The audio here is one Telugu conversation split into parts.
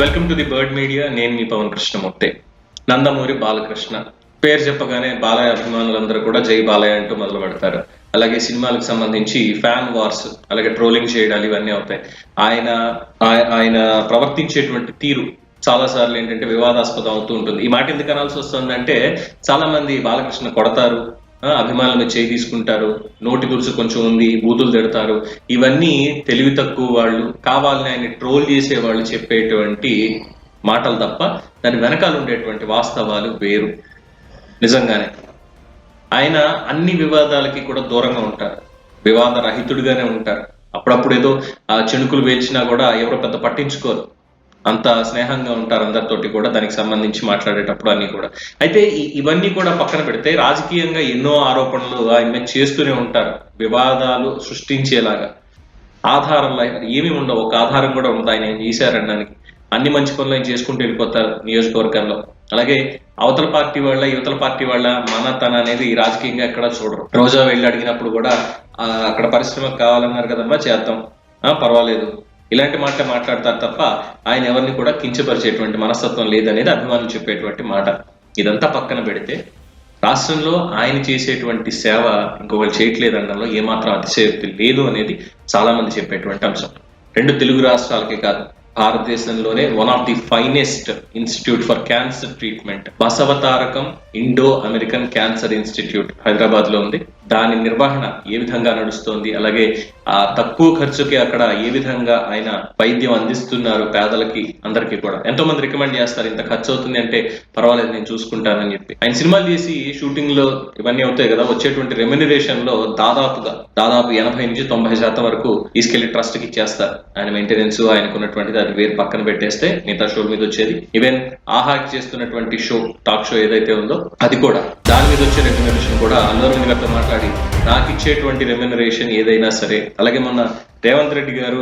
Welcome to the Bird Media నేను మీ పవన్ కృష్ణమూర్తి. నందమూరి బాలకృష్ణ. పేరు చెప్పగానే బాలయ్య అభిమానులందరూ కూడా జై బాలయ్య అంటూ మొదలు పెడతారు. అలాగే సినిమాలకు సంబంధించి ఫ్యాన్ వార్స్ అలాగే ట్రోలింగ్ చేయడాలు ఇవన్నీ అవుతాయి. ఆయన ఆయన ప్రవర్తించేటువంటి తీరు చాలా సార్లు ఏంటంటే వివాదాస్పదం అవుతూ ఉంటుంది. ఈ మాట ఎందుకు అనాల్సి వస్తుందంటే చాలా మంది బాలకృష్ణ కొడతారు అభిమానుల మీద చేయి తీసుకుంటారు నోటి దురుసు కొంచెం ఉంది బూతులు తిడతారు. ఇవన్నీ తెలివి తక్కువ వాళ్ళు కావాలని ఆయన ట్రోల్ చేసే వాళ్ళు చెప్పేటువంటి మాటలు తప్ప దాని వెనకాల ఉండేటువంటి వాస్తవాలు వేరు. నిజంగానే. ఆయన అన్ని వివాదాలకి కూడా దూరంగా ఉంటారు. వివాద రహితుడిగానే ఉంటారు. అప్పుడప్పుడు ఏదో ఆ చెణుకులు వేల్చినా కూడా ఎవరు పెద్ద పట్టించుకోరు. అంత స్నేహంగా ఉంటారు అందరితోటి కూడా దానికి సంబంధించి మాట్లాడేటప్పుడు అన్ని కూడా. అయితే ఇవన్నీ కూడా పక్కన పెడితే రాజకీయంగా ఎన్నో ఆరోపణలు ఆయన మీద చేస్తూనే ఉంటారు. వివాదాలు సృష్టించేలాగా. ఆధారం ఏమి ఉండవు. ఒక ఆధారం కూడా ఉండదు. ఆయన ఏం చేశారనడానికి. అన్ని మంచి పనులు ఆయన చేసుకుంటూ వెళ్ళిపోతారు నియోజకవర్గంలో. అలాగే అవతల పార్టీ వాళ్ళ యువతల పార్టీ వాళ్ళ మన తన అనేది రాజకీయంగా ఎక్కడ చూడరు. రోజా వెళ్ళి అడిగినప్పుడు కూడా అక్కడ పరిశ్రమ కావాలన్నారు కదమ్మా చేద్దాం. ఆ, పర్వాలేదు. ఇలాంటి మాట మాట్లాడతారు తప్ప ఆయన ఎవరిని కూడా కించపరిచేటువంటి మనస్తత్వం లేదనేది అభిమానులు చెప్పేటువంటి మాట. ఇదంతా పక్కన పెడితే రాష్ట్రంలో ఆయన చేసేటువంటి సేవ ఇంకొకరు చేయట్లేదు అనడంలో ఏమాత్రం అతిశయోక్తి లేదు అనేది చాలా మంది చెప్పేటువంటి అంశం. రెండు తెలుగు రాష్ట్రాలకే కాదు భారతదేశంలోనే one of the finest institute for cancer treatment Basavatarakam Indo American cancer institute హైదరాబాద్లో ఉంది. దాని నిర్వహణ ఏ విధంగా నడుస్తోంది అలాగే ఆ తక్కువ ఖర్చుకి అక్కడ ఏ విధంగా ఆయన వైద్యం అందిస్తున్నారు పేదలకి అందరికీ కూడా. ఎంతో మంది రికమెండ్ చేస్తారు ఇంత ఖర్చు అవుతుంది అంటే పర్వాలేదు నేను చూసుకుంటానని చెప్పి. ఆయన సినిమాలు చేసి షూటింగ్లో ఇవన్నీ అవుతాయి కదా వచ్చేటువంటి రెమ్యునరేషన్లో దాదాపుగా దాదాపు ఎనభై నుంచి తొంభై శాతం వరకు తీసుకెళ్ళి ట్రస్ట్కి ఇచ్చేస్తారు. ఆయన మెయింటెనెన్స్ ఆయనకు ఉన్నటువంటి అది వేరు పక్కన పెట్టేస్తే మిగతా షో మీద వచ్చేది. ఈవెన్ ఆహాకి చేస్తున్నటువంటి షో టాక్ షో ఏదైతే ఉందో అది కూడా. దాని మీద వచ్చే రెమ్యునరేషన్ కూడా అల్లు గారితో మాట్లాడి నాకు ఇచ్చేటువంటి రెమ్యునరేషన్ ఏదైనా సరే అలాగే మొన్న రేవంత్ రెడ్డి గారు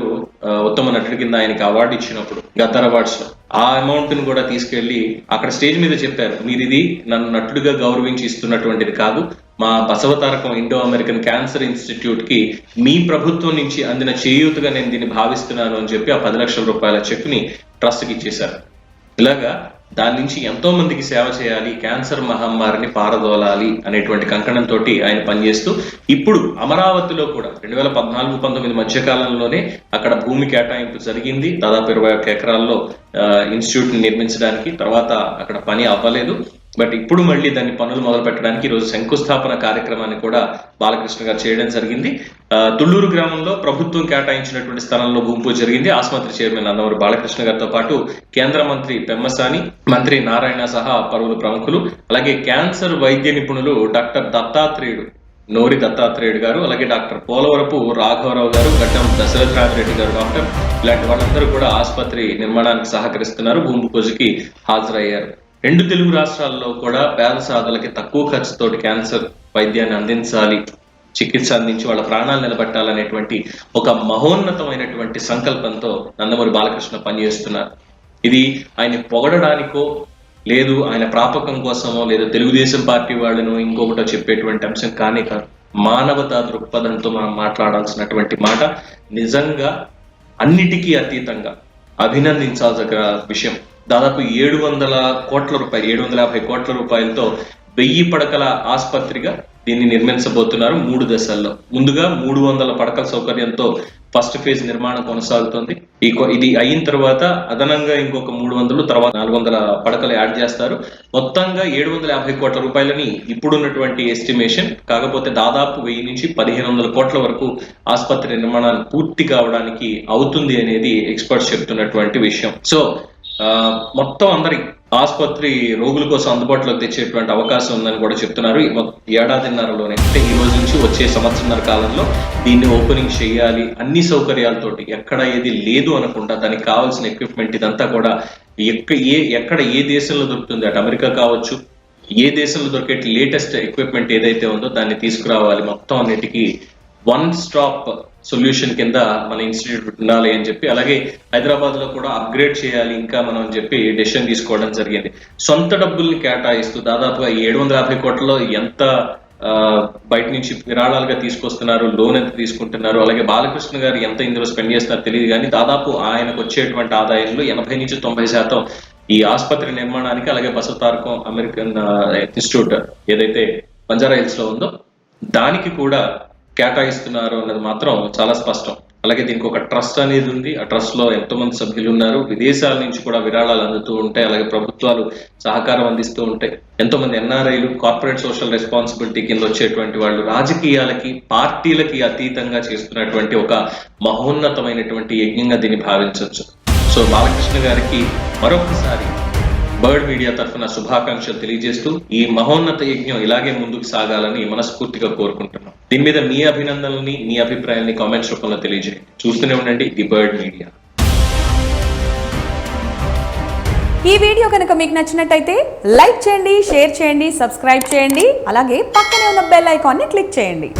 ఉత్తమ నటుడి కింద ఆయనకి అవార్డు ఇచ్చినప్పుడు గద్దర్ అవార్డ్స్ ఆ అమౌంట్ని కూడా తీసుకెళ్ళి అక్కడ స్టేజ్ మీద చెప్పారు. మీరు ఇది నన్ను నటుడిగా గౌరవించి ఇస్తున్నటువంటిది కాదు. మా బసవతారకం ఇండో అమెరికన్ క్యాన్సర్ ఇన్స్టిట్యూట్కి మీ ప్రభుత్వం నుంచి అందిన చేయూతగా నేను దీన్ని భావిస్తున్నాను అని చెప్పి ఆ పది లక్షల రూపాయల చెక్ని ట్రస్ట్కి ఇచ్చేశారు. ఇలాగా దాని నుంచి ఎంతో మందికి సేవ చేయాలి క్యాన్సర్ మహమ్మారిని పారదోలాలి అనేటువంటి కంకణంతో ఆయన పనిచేస్తూ ఇప్పుడు అమరావతిలో కూడా రెండు వేల పద్నాలుగు పంతొమ్మిది మధ్యకాలంలోనే అక్కడ భూమి కేటాయింపు జరిగింది. దాదాపు ఇరవై ఒక్క ఎకరాల్లో ఇన్స్టిట్యూట్ని నిర్మించడానికి తర్వాత అక్కడ పని అవ్వలేదు. బట్ ఇప్పుడు మళ్ళీ దాన్ని పనులు మొదలు పెట్టడానికి ఈరోజు శంకుస్థాపన కార్యక్రమాన్ని కూడా బాలకృష్ణ గారు చేయడం జరిగింది. ఆ, తుళ్ళూరు గ్రామంలో ప్రభుత్వం కేటాయించినటువంటి స్థలంలో భూమి జరిగింది. ఆసుపత్రి చైర్మన్ అన్నవరు బాలకృష్ణ గారితో పాటు కేంద్ర మంత్రి పెమ్మసాని మంత్రి నారాయణ సహా పలువురు ప్రముఖులు అలాగే క్యాన్సర్ వైద్య నిపుణులు డాక్టర్ దత్తాత్రేయుడు నోరి దత్తాత్రేయుడు గారు అలాగే డాక్టర్ పోలవరపు రాఘవరావు గారు గడ్డం దశరథరాజ్ రెడ్డి గారు డాక్టర్ ఇలాంటి వాళ్ళందరూ కూడా ఆసుపత్రి నిర్మాణానికి సహకరిస్తున్నారు. భూమి పూజకి హాజరయ్యారు. రెండు తెలుగు రాష్ట్రాల్లో కూడా పేద సాధలకి తక్కువ ఖర్చుతోటి క్యాన్సర్ వైద్యాన్ని అందించాలి చికిత్స అందించి వాళ్ళ ప్రాణాలు నిలబెట్టాలనేటువంటి ఒక మహోన్నతమైనటువంటి సంకల్పంతో నందమూరి బాలకృష్ణ పనిచేస్తున్నారు. ఇది ఆయన పొగడడానికో లేదు ఆయన ప్రాపకం కోసమో లేదా తెలుగుదేశం పార్టీ వాళ్ళను ఇంకొకటో చెప్పేటువంటి అంశం కానీ కాదు. మానవతా దృక్పథంతో మనం మాట్లాడాల్సినటువంటి మాట నిజంగా అన్నిటికీ అతీతంగా అభినందించాల్సిన విషయం. దాదాపు ఏడు వందల కోట్ల రూపాయలు ఏడు వందల యాభై కోట్ల రూపాయలతో వెయ్యి పడకల ఆసుపత్రిగా దీన్ని నిర్మించబోతున్నారు మూడు దశల్లో. ముందుగా మూడు వందల పడకల సౌకర్యంతో ఫస్ట్ ఫేజ్ నిర్మాణం కొనసాగుతుంది. ఈ ఇది అయిన తర్వాత అదనంగా ఇంకొక మూడు వందలు తర్వాత నాలుగు వందల పడకలు యాడ్ చేస్తారు. మొత్తంగా ఏడు వందల యాభై కోట్ల రూపాయలని ఇప్పుడున్నటువంటి ఎస్టిమేషన్ కాకపోతే దాదాపు వెయ్యి నుంచి పదిహేను వందల కోట్ల వరకు ఆసుపత్రి నిర్మాణాలు పూర్తి కావడానికి అవుతుంది అనేది ఎక్స్పర్ట్స్ చెప్తున్నటువంటి విషయం. సో ఆ, మొత్తం అందరి ఆసుపత్రి రోగుల కోసం అందుబాటులోకి తెచ్చేటువంటి అవకాశం ఉందని కూడా చెప్తున్నారు. ఈ ఏడాదిన్నరలోనే అంటే ఈ రోజు నుంచి వచ్చే సంవత్సరంన్నర కాలంలో దీన్ని ఓపెనింగ్ చేయాలి. అన్ని సౌకర్యాలతోటి ఎక్కడ ఏది లేదు అనకుండా దానికి కావాల్సిన ఎక్విప్మెంట్ ఇదంతా కూడా ఎక్క ఏ ఎక్కడ ఏ దేశంలో దొరుకుతుంది? అటు అమెరికా కావచ్చు. ఏ దేశంలో దొరికే లేటెస్ట్ ఎక్విప్మెంట్ ఏదైతే ఉందో దాన్ని తీసుకురావాలి. మొత్తం అన్నిటికీ వన్ స్టాప్ సొల్యూషన్ కింద మన ఇన్స్టిట్యూట్ ఉండాలి అని చెప్పి అలాగే హైదరాబాద్లో కూడా అప్గ్రేడ్ చేయాలి ఇంకా మనం అని చెప్పి డెసిషన్ తీసుకోవడం జరిగింది. సొంత డబ్బుల్ని కేటాయిస్తూ దాదాపుగా ఏడు వందల యాభై కోట్లలో ఎంత ఆ, బయట నుంచి విరాళాలుగా తీసుకొస్తున్నారు లోన్ ఎంత తీసుకుంటున్నారు అలాగే బాలకృష్ణ గారు ఎంత ఇందులో స్పెండ్ చేస్తున్నారో తెలియదు కానీ దాదాపు ఆయనకు వచ్చేటువంటి ఆదాయంలో ఎనభై నుంచి తొంభై శాతం ఈ ఆసుపత్రి నిర్మాణానికి అలాగే బసవతారకం అమెరికన్ ఇన్స్టిట్యూట్ ఏదైతే బంజారా హిల్స్లో ఉందో దానికి కూడా కేటాయిస్తున్నారు అన్నది మాత్రం చాలా స్పష్టం. అలాగే దీనికి ఒక ట్రస్ట్ అనేది ఉంది. ఆ ట్రస్ట్లో ఎంతో మంది సభ్యులు ఉన్నారు. విదేశాల నుంచి కూడా విరాళాలు అందుతూ ఉంటాయి అలాగే ప్రభుత్వాలు సహకారం అందిస్తూ ఉంటాయి ఎంతో మంది ఎన్ఆర్ఐలు కార్పొరేట్ సోషల్ రెస్పాన్సిబిలిటీ కింద వచ్చేటువంటి వాళ్ళు రాజకీయాలకి పార్టీలకి అతీతంగా చేస్తున్నటువంటి ఒక మహోన్నతమైనటువంటి యజ్ఞంగా దీన్ని భావించవచ్చు సో బాలకృష్ణ గారికి మరొకసారి బర్డ్ మీడియా తరఫున శుభాకాంక్షలు తెలియజేస్తూ ఈ మహోన్నత యజ్ఞం ఇలాగే ముందుకు సాగాలని మనస్ఫూర్తిగా కోరుకుంటున్నాం. దీని మీద మీ అభినందనల్ని మీ అభిప్రాయాల్ని కామెంట్స్ రూపంలో తెలియజేయండి. చూస్తూనే ఉండండి ది బర్డ్ మీడియా. ఈ వీడియో కనుక మీకు నచ్చినట్టయితే లైక్ చేయండి షేర్ చేయండి సబ్స్క్రైబ్ చేయండి అలాగే పక్కనే ఉన్న బెల్ ఐకాన్ని క్లిక్ చేయండి.